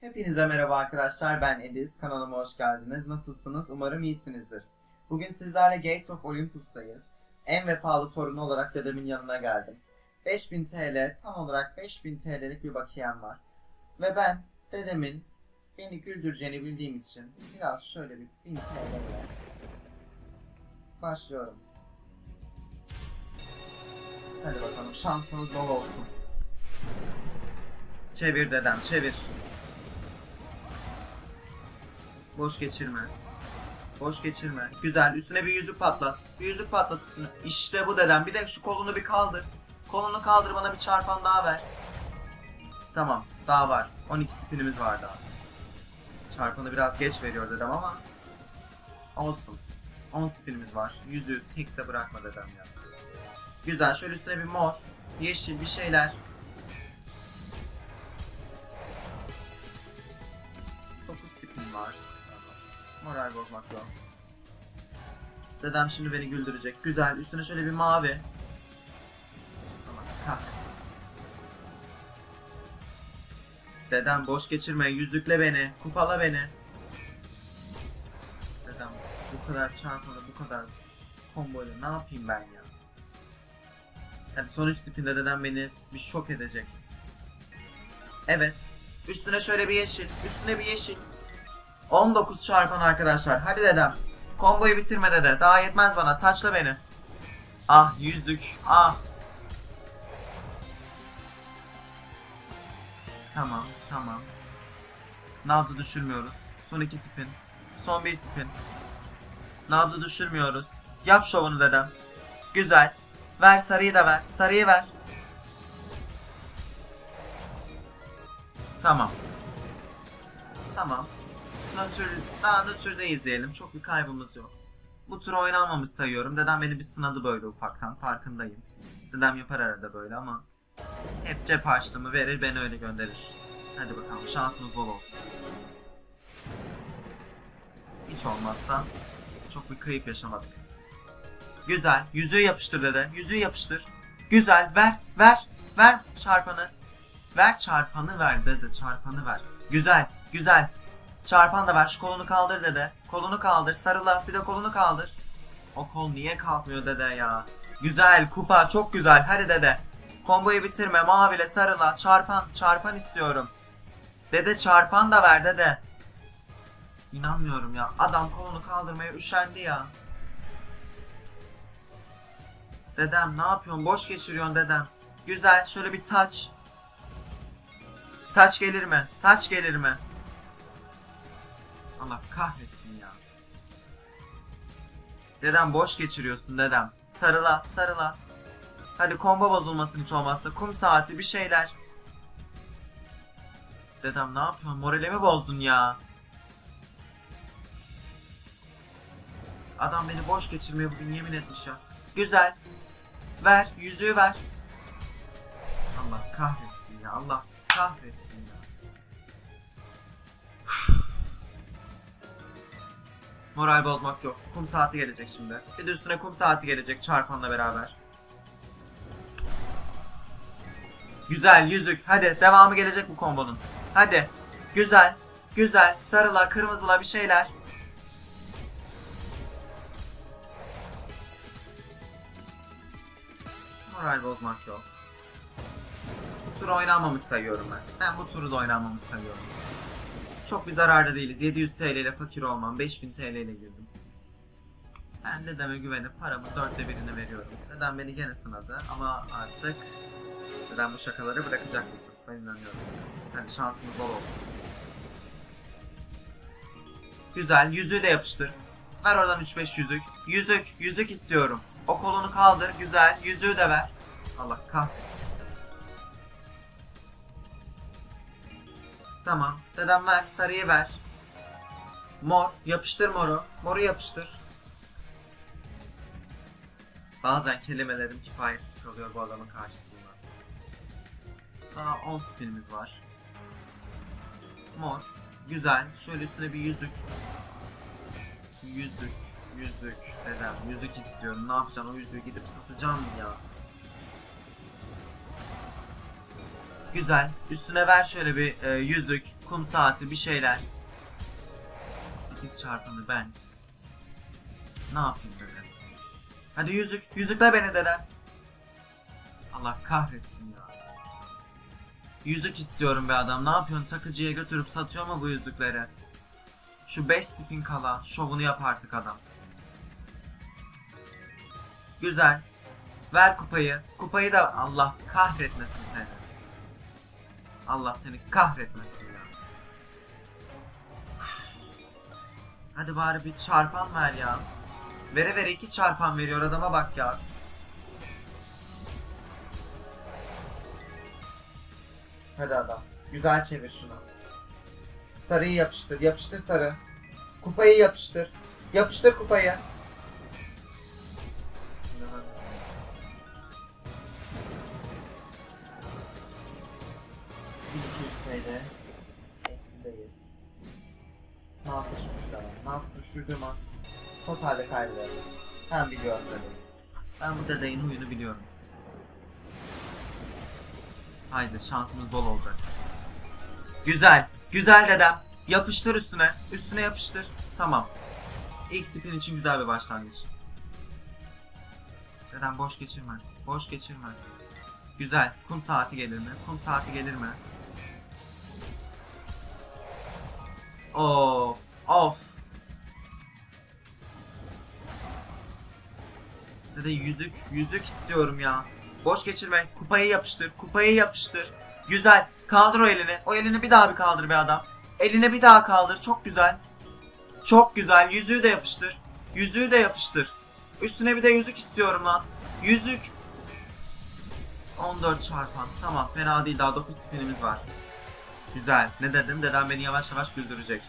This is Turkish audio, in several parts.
Hepinize merhaba arkadaşlar ben Ediz kanalıma hoş geldiniz. Nasılsınız? Umarım iyisinizdir. Bugün sizlerle Gates of Olympus'tayız. En vefalı torunu olarak dedemin yanına geldim. 5000 TL tam olarak 5000 TL'lik bir bakiyem var. Ve ben dedemin beni güldüreceğini bildiğim için biraz şöyle bir 1000 TL ile başlıyorum. Hadi bakalım şansınız bol olsun. Çevir dedem çevir. Boş geçirme. Boş geçirme. Güzel. Üstüne bir yüzük patlat. Bir yüzük patlat üstüne. İşte bu dedem. Bir de şu kolunu bir kaldır. Kolunu kaldır bana bir çarpan daha ver. Tamam. Daha var. 12 spinimiz var daha. Çarpanı biraz geç veriyor dedem ama. Olsun. 10 spinimiz var. Yüzüğü tek de bırakma dedem ya. Güzel. Şöyle üstüne bir mor. Yeşil bir şeyler. 9 spin var. Moral bozmak yok. Dedem şimdi beni güldürecek. Güzel. Üstüne şöyle bir mavi. Kalk. Dedem boş geçirme. Yüzükle beni. Kupala beni. Dedem bu kadar çarpmalı, bu kadar komboyla ne yapayım ben ya? Yani son 3 spinde dedem beni bir şok edecek. Evet. Üstüne şöyle bir yeşil. Üstüne bir yeşil. 19 çarpan arkadaşlar. Hadi dedem. Komboyu bitirme dede. Daha yetmez bana. Taçla beni. Ah yüzlük. Ah. Tamam tamam. Nabzı düşürmüyoruz. Son iki spin. Son bir spin. Nabzı düşürmüyoruz. Yap şovunu dedem. Güzel. Ver sarıyı da ver. Sarıyı ver. Tamam. Tamam. Nötr, daha nötrde izleyelim. Çok bir kaybımız yok. Bu tur oynanmamış sayıyorum. Dedem beni bir sınadı böyle ufaktan. Farkındayım. Dedem yapar arada böyle ama hep cep harçlığımı verir beni öyle gönderir. Hadi bakalım şansımız bol olsun. Hiç olmazsa çok bir kayıp yaşamadık. Güzel. Yüzüğü yapıştır dede. Yüzüğü yapıştır. Güzel. Ver. Ver. Ver çarpanı. Ver çarpanı ver dede. Çarpanı ver. Güzel. Güzel. Çarpan da ver. Şu kolunu kaldır dede. Kolunu kaldır. Sarıla. Bir de kolunu kaldır. O kol niye kalkmıyor dede ya? Güzel. Kupa. Çok güzel. Hadi dede. Komboyu bitirme. Maviyle sarıla. Çarpan. Çarpan istiyorum. Dede çarpan da ver dede. İnanmıyorum ya. Adam kolunu kaldırmaya üşendi ya. Dedem ne yapıyorsun? Boş geçiriyorsun dedem. Güzel. Şöyle bir taç. Taç gelir mi? Taç gelir mi? Allah kahretsin ya. Dedem boş geçiriyorsun dedem. Sarıla, sarıla. Hadi combo bozulmasın hiç olmazsa. Kum saati bir şeyler. Dedem ne yapıyorsun? Moralimi bozdun ya. Adam beni boş geçirmeye bugün yemin etmiş ya. Güzel. Ver, yüzüğü ver. Allah kahretsin ya. Allah kahretsin ya. Moral bozmak yok. Kum saati gelecek şimdi. Bir de üstüne kum saati gelecek çarpanla beraber. Güzel yüzük. Hadi devamı gelecek bu kombonun. Hadi. Güzel. Güzel. Sarıla, kırmızıla bir şeyler. Moral bozmak yok. Bu tur oynanmamış sayıyorum ben. Ben bu turu da oynanmamış sayıyorum. Çok bir zararda değiliz. 700 TL ile fakir olmam. 5000 TL ile girdim. Ben dedeme güvenip paramın dörtte birini veriyorum. Dedem beni gene sınadı ama artık dedem bu şakaları bırakacak bu tur. Ben inanıyorum. Hadi şansımız bol olsun. Güzel. Yüzüğü de yapıştır. Ver oradan 3-5 yüzük. Yüzük. Yüzük istiyorum. O kolunu kaldır. Güzel. Yüzüğü de ver. Allah kahretsin. Tamam. Dedem ver. Sarıyı ver. Mor. Yapıştır moru. Moru yapıştır. Bazen kelimelerim kifayetsiz kalıyor bu adamın karşısında. Daha 10 spinimiz var. Mor. Güzel. Şöyle üstüne bir yüzük. Yüzük. Yüzük. Dedem. Yüzük istiyorum. Ne yapacaksın? O yüzüğü gidip satacağım ya. Güzel. Üstüne ver şöyle bir e, yüzük, kum saati bir şeyler. 8 çarpımı ben. Ne yapayım dede? Hadi yüzük. Yüzükle beni dede. Allah kahretsin ya. Yüzük istiyorum be adam. Ne yapıyorsun? Takıcıya götürüp satıyor mu bu yüzükleri? Şu 5 spin kala. Şovunu yap artık adam. Güzel. Ver kupayı. Kupayı da Allah kahretmesin seni. Allah seni kahretmesin ya. Hadi bari bir çarpan ver ya. Vere vere iki çarpan veriyor adama bak ya. Hadi adam. Güzel çevir şunu. Sarıyı yapıştır. Yapıştır sarı. Kupayı yapıştır. Yapıştır kupayı. TL. Eksideyiz. Ama. Ne yapış düşürdüğüm an totalde kaybederim. Ben biliyorum dedeyi. Ben bu dedeyin huyunu biliyorum. Haydi şansımız bol olacak. Güzel. Güzel dedem. Yapıştır üstüne. Üstüne yapıştır. Tamam. İlk spin için güzel bir başlangıç. Dedem boş geçirme. Boş geçirme. Güzel. Kum saati gelir mi? Kum saati gelir mi? Of. Of. Dede yüzük. Yüzük istiyorum ya. Boş geçirme. Kupayı yapıştır. Kupayı yapıştır. Güzel. Kaldır o elini. O elini bir daha bir kaldır be adam. Eline bir daha kaldır. Çok güzel. Çok güzel. Yüzüğü de yapıştır. Yüzüğü de yapıştır. Üstüne bir de yüzük istiyorum lan. Yüzük. 14 çarpan. Tamam fena değil daha 9 spinimiz var. Güzel. Ne dedim? Dedem beni yavaş yavaş güldürecek.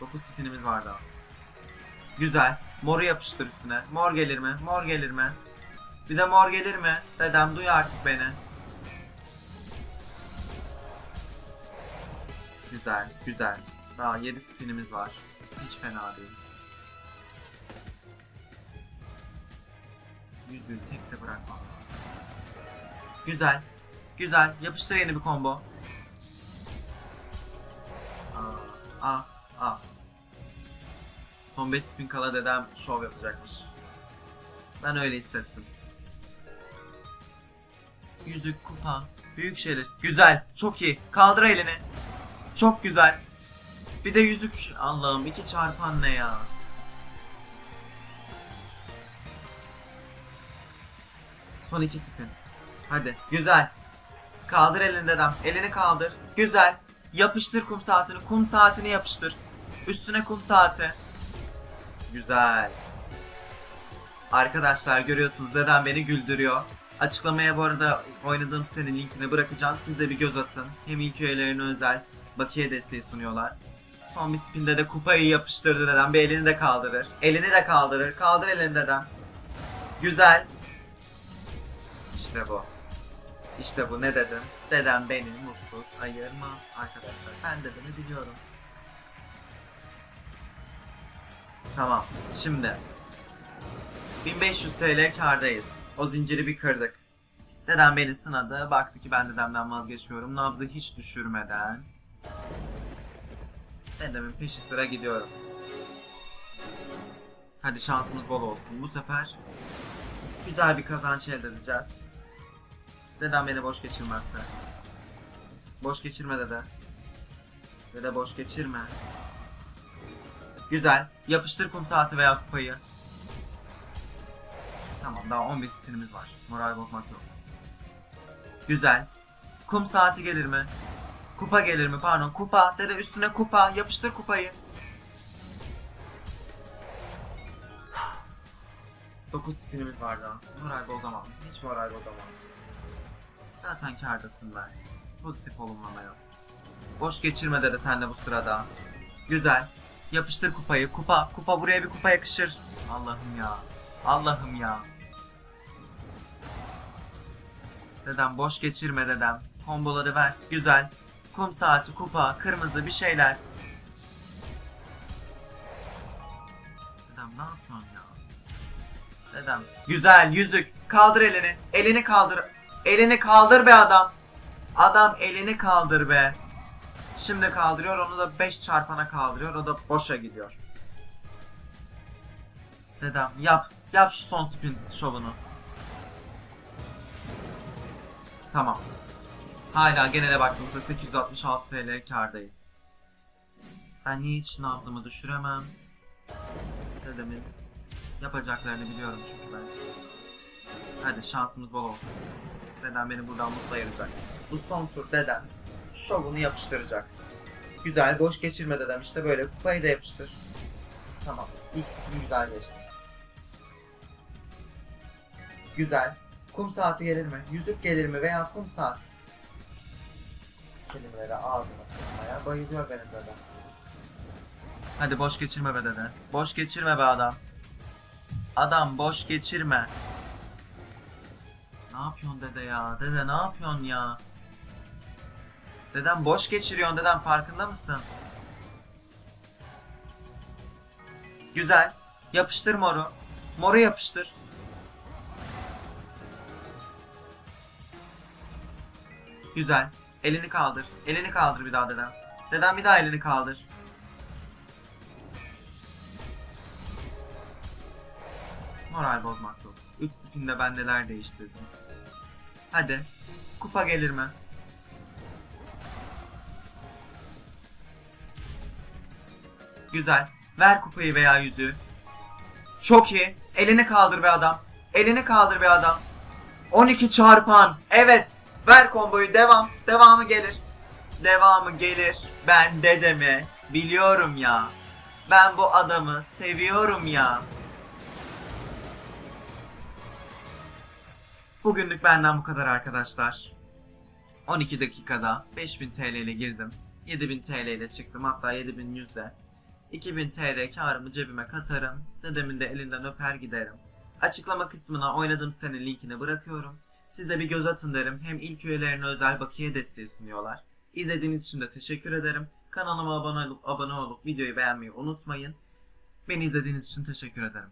9 spinimiz var daha. Güzel. Moru yapıştır üstüne. Mor gelir mi? Mor gelir mi? Bir de mor gelir mi? Dedem duy artık beni. Güzel, güzel. Daha 7 spinimiz var. Hiç fena değil. Yüzüğü tek de bırakmam. Güzel. Güzel. Yapıştır yeni bir combo. Aa, aa. Son 5 spin kala dedem şov yapacakmış. Ben öyle hissettim. Yüzük, kupa, büyük şeyler. Güzel, çok iyi. Kaldır elini. Çok güzel. Bir de yüzük. Allah'ım iki çarpan ne ya? Son iki spin. Hadi. Güzel. Kaldır elini dedem. Elini kaldır. Güzel. Yapıştır kum saatini. Kum saatini yapıştır. Üstüne kum saati. Güzel. Arkadaşlar görüyorsunuz dedem beni güldürüyor. Açıklamaya bu arada oynadığım sitenin linkini bırakacağım. Siz de bir göz atın. Hem ilk üyelerine özel bakiye desteği sunuyorlar. Son bir spinde de kupayı yapıştırdı dedem. Bir elini de kaldırır. Elini de kaldırır. Kaldır elini dedem. Güzel. İşte bu. İşte bu ne dedim? Dedem beni mutsuz ayırmaz arkadaşlar. Ben dedemi biliyorum. Tamam. Şimdi 1500 TL kardayız. O zinciri bir kırdık. Dedem beni sınadı. Baktı ki ben dedemden vazgeçmiyorum. Nabzı hiç düşürmeden. Dedemin peşi sıra gidiyorum. Hadi şansımız bol olsun. Bu sefer güzel bir kazanç elde edeceğiz. Dedem beni boş geçirmezse. Boş geçirme dede. Dede boş geçirme. Güzel. Yapıştır kum saati veya kupayı. Tamam daha 11 spinimiz var. Moral bozmak yok. Güzel. Kum saati gelir mi? Kupa gelir mi? Pardon kupa. Dede üstüne kupa. Yapıştır kupayı. 9 spinimiz var daha. Moral bozamam. Hiç moral bozamam. Zaten kârdasın ben. Pozitif olumlama yok. Boş geçirme dede sen de bu sırada. Güzel. Yapıştır kupayı. Kupa. Kupa buraya bir kupa yakışır. Allah'ım ya. Allah'ım ya. Dedem boş geçirme dedem. Komboları ver. Güzel. Kum saati, kupa, kırmızı bir şeyler. Dedem ne yapıyorsun ya? Dedem. Güzel yüzük. Kaldır elini. Elini kaldır. Elini kaldır be adam. Adam elini kaldır be. Şimdi kaldırıyor onu da 5 çarpana kaldırıyor o da boşa gidiyor. Dedem yap. Yap şu son spin şovunu. Tamam. Hala genele baktığımızda 866 TL kardayız. Ben hiç nabzımı düşüremem. Dedemin yapacaklarını biliyorum çünkü ben. Hadi şansımız bol olsun. Dedem beni buradan mutlu ayıracak. Bu son tur dedem şovunu yapıştıracak. Güzel boş geçirme dedem işte böyle kupayı da yapıştır. Tamam. İlk spin güzel geçti. Güzel. Kum saati gelir mi? Yüzük gelir mi veya kum saat? Kelimelere ağzına tutmaya bayılıyor benim dedem. Hadi boş geçirme be dede. Boş geçirme be adam. Adam boş geçirme. Ne yapıyorsun dede ya? Dede ne yapıyorsun ya? Dedem boş geçiriyorsun dedem farkında mısın? Güzel. Yapıştır moru. Moru yapıştır. Güzel. Elini kaldır. Elini kaldır bir daha dedem. Dedem bir daha elini kaldır. Moral bozmak yok. 3 spinde ben neler değiştirdim. Hadi. Kupa gelir mi? Güzel. Ver kupayı veya yüzüğü. Çok iyi. Elini kaldır be adam. Elini kaldır be adam. 12 çarpan. Evet. Ver komboyu devam. Devamı gelir. Devamı gelir. Ben dedemi biliyorum ya. Ben bu adamı seviyorum ya. Bugünlük benden bu kadar arkadaşlar. 12 dakikada 5000 TL ile girdim. 7000 TL ile çıktım hatta 7100 de. 2000 TL karımı cebime katarım. Dedemin de elinden öper giderim. Açıklama kısmına oynadığım sitenin linkini bırakıyorum. Siz de bir göz atın derim. Hem ilk üyelerine özel bakiye desteği sunuyorlar. İzlediğiniz için de teşekkür ederim. Kanalıma abone olup, abone olup videoyu beğenmeyi unutmayın. Beni izlediğiniz için teşekkür ederim.